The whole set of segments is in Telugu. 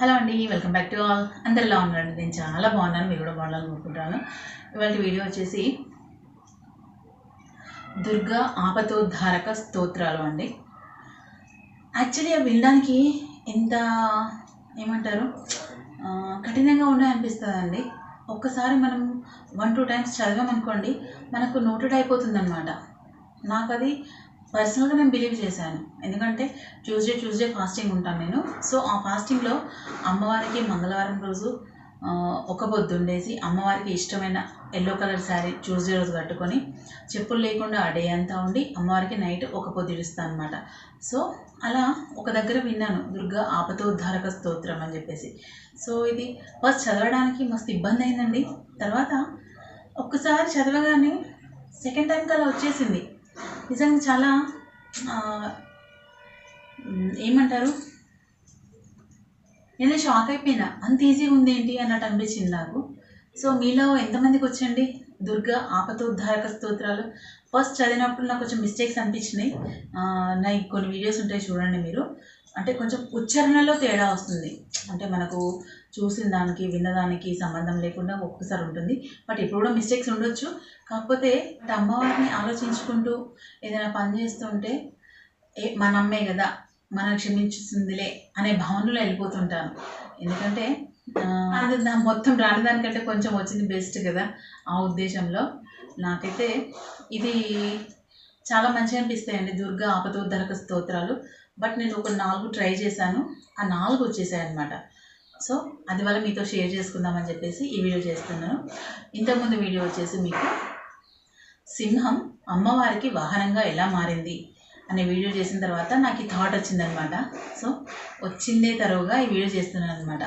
హలో అండి వెల్కమ్ బ్యాక్ టు ఆల్ అందరిలా ఉన్నారండి? నేను చాలా బాగున్నాను మీరు కూడా బాగుండాలని అనుకుంటున్నాను ఇవాళ వీడియో వచ్చేసి దుర్గా ఆపతోద్ధారక స్తోత్రాలు అండి. యాక్చువల్లీ అవి వినడానికి ఎంత ఏమంటారు? కఠినంగా ఉన్నాయి అనిపిస్తుంది ఒక్కసారి మనం వన్ టూ టైమ్స్ చదివామనుకోండి మనకు నోటెడ్ అయిపోతుంది అనమాట నాకు అది పర్సనల్గా నేను బిలీవ్ చేశాను. ఎందుకంటే ట్యూస్డే ట్యూస్డే ఫాస్టింగ్ ఉంటాను నేను. సో ఆ ఫాస్టింగ్లో అమ్మవారికి మంగళవారం రోజు ఒక పొద్దు ఉండేసి అమ్మవారికి ఇష్టమైన ఎల్లో కలర్ శారీ ట్యూస్డే రోజు కట్టుకొని చెప్పులు లేకుండా ఆ డే అంతా ఉండి అమ్మవారికి నైట్ ఒక పొద్దు ఇడుస్తాను అనమాట సో అలా ఒక దగ్గర విన్నాను. దుర్గా ఆపతోద్ధారక స్తోత్రం అని చెప్పేసి. సో ఇది ఫస్ట్ చదవడానికి మస్తు ఇబ్బంది అయిందండి. తర్వాత ఒక్కసారి చదవగానే సెకండ్ టైం కల్లా వచ్చేసింది. నిజంగా చాలా ఏమంటారు? నేను షాక్ అయిపోయినా. అంత ఈజీగా ఉంది ఏంటి అన్నట్టు అనిపించింది నాకు. సో మీలో ఎంతమందికి వచ్చండి? దుర్గా ఆపతోద్ధారక స్తోత్రాలు. ఫస్ట్ చదివినప్పుడు నాకు కొంచెం మిస్టేక్స్ అనిపించినాయి. ఆ, నా కొన్ని వీడియోస్ ఉంటాయి చూడండి మీరు. అంటే కొంచెం ఉచ్చారణలో తేడా వస్తుంది. అంటే మనకు చూసిన దానికి విన్నదానికి సంబంధం లేకుండా ఒక్కసారి ఉంటుంది. బట్ ఇప్పుడు కూడా మిస్టేక్స్ ఉండొచ్చు. కాకపోతే అమ్మవారిని ఆలోచించుకుంటూ ఏదైనా పని చేస్తుంటే ఏ మన అమ్మే కదా మనం క్షమించుతుందిలే అనే భావనలో వెళ్ళిపోతుంటాను. ఎందుకంటే అది నా మొత్తం రానిదానికంటే కొంచెం వచ్చింది బెస్ట్ కదా ఆ ఉద్దేశంలో. నాకైతే ఇది చాలా మంచిగా అనిపిస్తాయండి. దుర్గా ఆపదోద్ధరక స్తోత్రాలు. బట్ నేను ఒక నాలుగు ట్రై చేశాను. ఆ నాలుగు వచ్చేసాయి అనమాట సో అది వల్ల మీతో షేర్ చేసుకుందామని చెప్పేసి ఈ వీడియో చేస్తున్నాను. ఇంతకుముందు వీడియో వచ్చేసి మీకు సింహం అమ్మవారికి వాహనంగా ఎలా మారింది అనే వీడియో చేసిన తర్వాత నాకు ఈ థాట్ వచ్చిందనమాట సో వచ్చిందే తరువుగా ఈ వీడియో చేస్తున్నాను అనమాట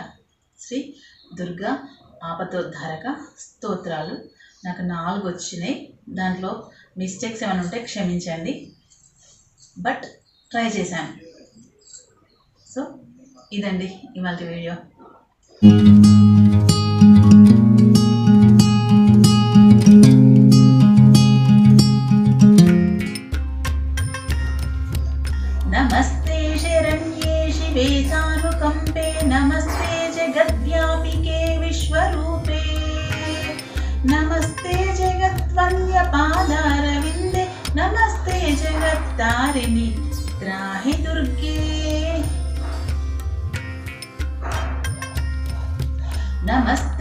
శ్రీ దుర్గా ఆపతోద్ధారక స్తోత్రాలు. నాకు నాలుగు వచ్చినాయి. దాంట్లో మిస్టేక్స్ ఏమైనా ఉంటే క్షమించండి. బట్ ట్రై చేశాను. సో ఇదండి ఇవాళ వీడియో. నమస్తే శరణ్యే శివే సానుకంపే. నమస్తే జగద్వ్యాపికే విశ్వరూపే. నమస్తే జగత్వన్య పాదారవిందే నమస్తే జగత్ జగత్తారిణి.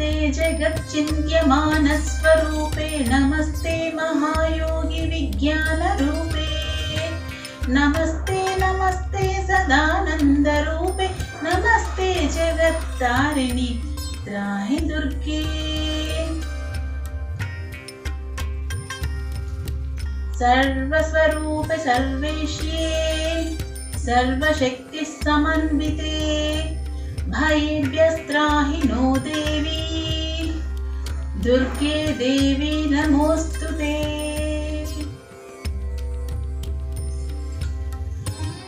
नमस्ते जगच्चिन्त्यमानस्वरूपे नमस्ते महायोगि विज्ञानरूपे। नमस्ते नमस्ते सदानन्दरूपे नमस्ते जगत्तारिणि त्राहि दुर्गे। सर्वस्वरूप सर्वेश्ये सर्वशक्तिः समन्विते भयेभ्यस्त्राहि नो देवी దుర్గే దేవి నమోస్తుతే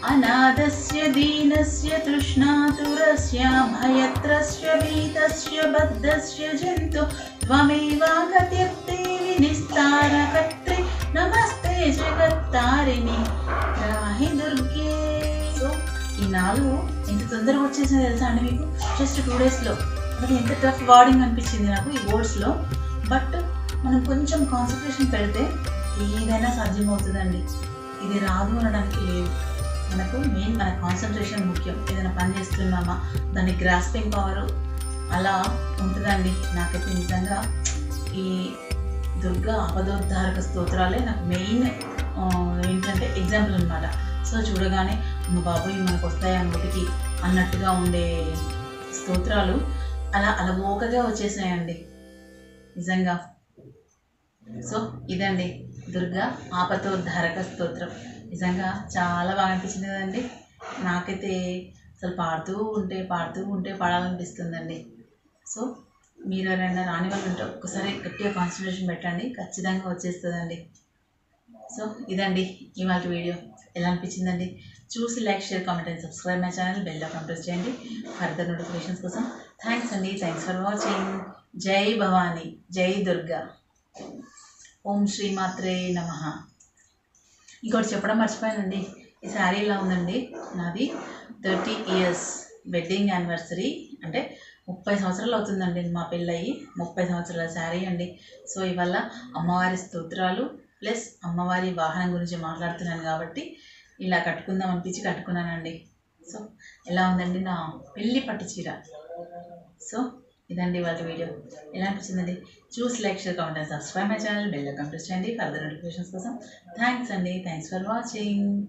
అనాథస్య దీనస్య తృష్ణాతురస్య భయత్రస్య భీతస్య బద్ధస్య జంతు త్వమేవాగత్యక్తేవి నిస్తారకర్త్రి నమస్తే జగత్తారిణి. రాహి దుర్గే. సో ఈ నాలుగు ఇంత తొందరగా వచ్చేసింది తెలుసా అండి మీకు? జస్ట్ టూ డేస్లో అది ఎంత టఫ్ వార్డింగ్ అనిపించింది నాకు ఈ వర్డ్స్లో బట్ మనం కొంచెం కాన్సన్ట్రేషన్ పెడితే ఏదైనా సాధ్యమవుతుందండి. ఇది రాదు అనడానికి లేదు. మనకు మెయిన్ మన కాన్సన్ట్రేషన్ ముఖ్యం. ఏదైనా పని చేస్తున్నామా? దాని గ్రాస్పింగ్ పవర్ అలా ఉంటుందండి. నాకైతే నిజంగా ఈ దుర్గా అవధోద్ధారక స్తోత్రాలే నాకు మెయిన్ ఏంటంటే ఎగ్జాంపుల్ అనమాట సో చూడగానే మా మనకు వస్తాయి అన్నట్టుగా ఉండే స్తోత్రాలు. అలా అలమోకగా వచ్చేసినాయండి. నిజంగా. సో ఇదండి దుర్గా ఆపతోద్ధారక స్తోత్రం. నిజంగా చాలా బాగా అనిపించింది కదండి. నాకైతే అసలు పాడుతూ ఉంటే పాడుతూ ఉంటే పాడాలనిపిస్తుందండి. సో మీరు ఎవరైనా రాని వాళ్ళు ఉంటే ఒక్కసారి గట్టిగా కాన్సన్ట్రేషన్ పెట్టండి. ఖచ్చితంగా వచ్చేస్తుందండి. సో ఇదండి ఇవాళ వీడియో. ఎలా అనిపించిందండి? చూసి like share comment and subscribe my channel. Bell icon press చేయండి. ఫర్దర్ నోటిఫికేషన్స్ కోసం థ్యాంక్స్ అండి. థ్యాంక్స్ ఫర్ వాచింగ్ జై భవానీ. జై దుర్గా. ఓం శ్రీమాత్రే నమ. ఇంకోటి చెప్పడం మర్చిపోయానండి. ఈ శారీ ఇలా ఉందండి? నాది థర్టీ ఇయర్స్ వెడ్డింగ్ యానివర్సరీ. అంటే ముప్పై సంవత్సరాలు అవుతుందండి మా పెళ్ళయి. ముప్పై సంవత్సరాల శారీ అండి. సో ఇవాళ అమ్మవారి స్తోత్రాలు ప్లస్ అమ్మవారి వాహనం గురించి మాట్లాడుతున్నాను కాబట్టి ఇలా కట్టుకుందాం అనిపించి కట్టుకున్నానండి. సో ఎలా ఉందండి నా పెళ్ళి పట్టు చీర? సో ఇదండి వాళ్ళ వీడియో. ఎలా అనిపించిందండి? చూసి like share comment subscribe my channel. Bell compress చేయండి ఫర్దర్ నోటిఫికేషన్స్ కోసం. థ్యాంక్స్ అండి. Thanks for watching.